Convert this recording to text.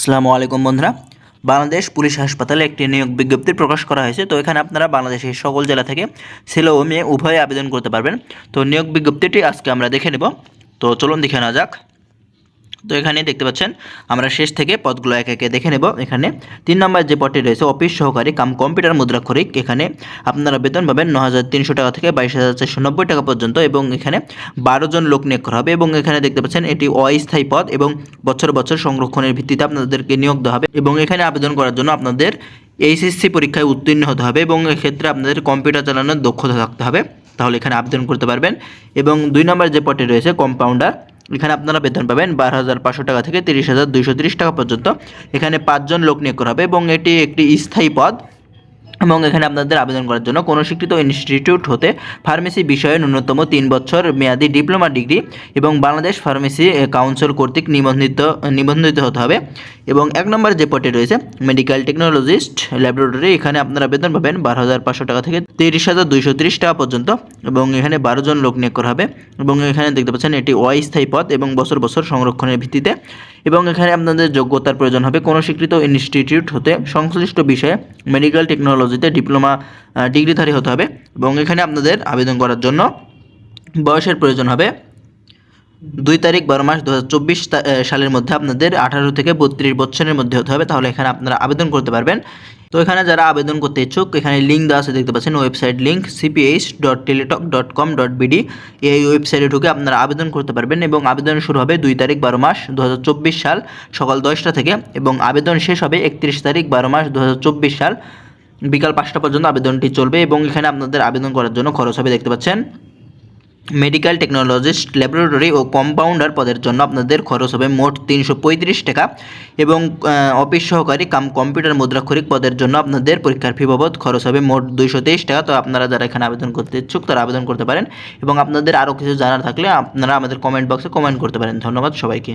আসসালামু আলাইকুম বন্ধুরা। বাংলাদেশ পুলিশ হাসপাতালে একটি নিয়োগ বিজ্ঞপ্তি প্রকাশ করা হয়েছে। তো এখানে আপনারা বাংলাদেশের সকল জেলা থেকে ছেলে ও মেয়ে উভয়ে আবেদন করতে পারবেন। তো নিয়োগ বিজ্ঞপ্তিটি আজকে আমরা দেখে নেব। তো চলুন দেখে নেওয়া যাক। তো এখানে দেখতে পাচ্ছেন, আমরা শেষ থেকে পদগুলো একে একে দেখে নেব। এখানে তিন নম্বর যে পদটি রয়েছে, অফিস সহকারী কাম কম্পিউটার মুদ্রাক্ষরিক। এখানে আপনারা বেতন পাবেন ন হাজার তিনশো টাকা থেকে বাইশ হাজার চারশো নব্বই টাকা পর্যন্ত এবং এখানে বারো জন লোক নিয়োগ করা হবে এবং এখানে দেখতে পাচ্ছেন এটি অস্থায়ী পদ এবং বছর বছর সংরক্ষণের ভিত্তিতে আপনাদেরকে নিয়োগ দেওয়া হবে এবং এখানে আবেদন করার জন্য আপনাদের এইচএসসি পরীক্ষায় উত্তীর্ণ হতে হবে এবং এক্ষেত্রে আপনাদের কম্পিউটার চালানোর দক্ষতা থাকতে হবে। তাহলে এখানে আবেদন করতে পারবেন এবং দুই নম্বর যে পদটি রয়েছে কম্পাউন্ডার এখানে আপনারা বেতন পাবেন বারো হাজার পাঁচশো টাকা থেকে তিরিশ হাজার দুইশো তিরিশ টাকা পর্যন্ত। এখানে পাঁচজন লোক নিয়োগ করা হবে এবং এটি একটি স্থায়ী পদ। এবং এখানে আপনাদের আবেদন করার জন্য কোনো স্বীকৃত ইনস্টিটিউট হতে ফার্মেসি বিষয়ে ন্যূনতম তিন বছর মেয়াদি ডিপ্লোমা ডিগ্রি এবং বাংলাদেশ ফার্মেসি কাউন্সিল কর্তৃক নিবন্ধিত নিবন্ধিত হতে হবে। এবং এক নম্বর যে পদটি রয়েছে মেডিকেল টেকনোলজিস্ট ল্যাবরেটরি এখানে আপনারা বেতন পাবেন বারো হাজার পাঁচশো টাকা থেকে তিরিশ হাজার দুইশো তিরিশ টাকা পর্যন্ত এবং এখানে বারো জন লোক নিয়োগ করা হবে। এবং এখানে দেখতে পাচ্ছেন এটি অস্থায়ী পদ এবং বছর বছর সংরক্ষণের ভিত্তিতে। এবং এখানে আপনাদের যোগ্যতার প্রয়োজন হবে কোনো স্বীকৃত ইনস্টিটিউট হতে সংশ্লিষ্ট বিষয়ে মেডিকেল টেকনোলজিতে ডিপ্লোমা ডিগ্রিধারী হতে হবে এবং এখানে আপনাদের আবেদন করার জন্য বয়সের প্রয়োজন হবে দুই তারিখ বারো মাস দু হাজার চব্বিশ সালের মধ্যে আপনাদের আঠারো থেকে বত্রিশ বছরের মধ্যে হতে হবে। তাহলে এখানে আপনারা আবেদন করতে পারবেন। তো এখানে যারা আবেদন করতে ইচ্ছুক, এখানে লিঙ্ক দেওয়া আছে, দেখতে পাচ্ছেন website link CPH dot teletalk dot com dot BD এই ওয়েবসাইটে ঢুকে আপনারা আবেদন করতে পারবেন এবং আবেদন শুরু হবে দুই তারিখ বারো মাস দু হাজার চব্বিশ সাল সকাল দশটা থেকে এবং আবেদন শেষ হবে একত্রিশ তারিখ বারো মাস দু হাজার চব্বিশ সাল বিকাল পাঁচটা পর্যন্ত আবেদনটি চলবে এবং এখানে আপনাদের আবেদন করার জন্য খরচ হবে, দেখতে পাচ্ছেন। মেডিকেল টেকনোলজিস্ট ল্যাবরেটরি ও কম্পাউন্ডার পদের জন্য আপনাদের খরচ হবে মোট তিনশো পঁয়ত্রিশ টাকা এবং অফিস সহকারী কাম কম্পিউটার মুদ্রাক্ষরিক পদের জন্য আপনাদের পরীক্ষার ফি বাবদ খরচ হবে মোট দুইশো তেইশ টাকা। তো আপনারা যারা এখানে আবেদন করতে ইচ্ছুক তারা আবেদন করতে পারেন এবং আপনাদের আরও কিছু জানার থাকলে আপনারা আমাদের কমেন্ট বক্সে কমেন্ট করতে পারেন। ধন্যবাদ সবাইকে।